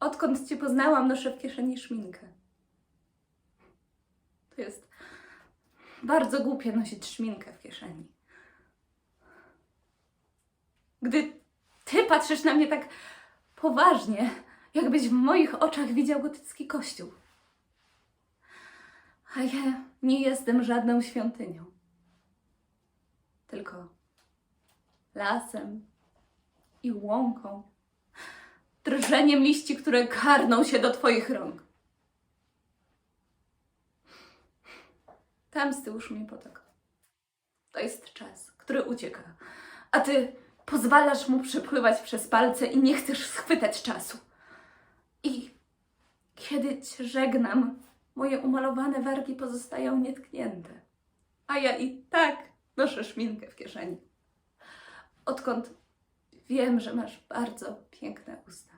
odkąd Cię poznałam, noszę w kieszeni szminkę. To jest bardzo głupie nosić szminkę w kieszeni. Gdy Ty patrzysz na mnie tak poważnie, jakbyś w moich oczach widział gotycki kościół. A ja nie jestem żadną świątynią. Tylko lasem i łąką, drżeniem liści, które garną się do Twoich rąk. Tam z tyłu szumie potok. To jest czas, który ucieka, a Ty pozwalasz mu przepływać przez palce i nie chcesz schwytać czasu. I kiedy Cię żegnam, moje umalowane wargi pozostają nietknięte, a ja i tak noszę szminkę w kieszeni. Odkąd wiem, że masz bardzo piękne usta.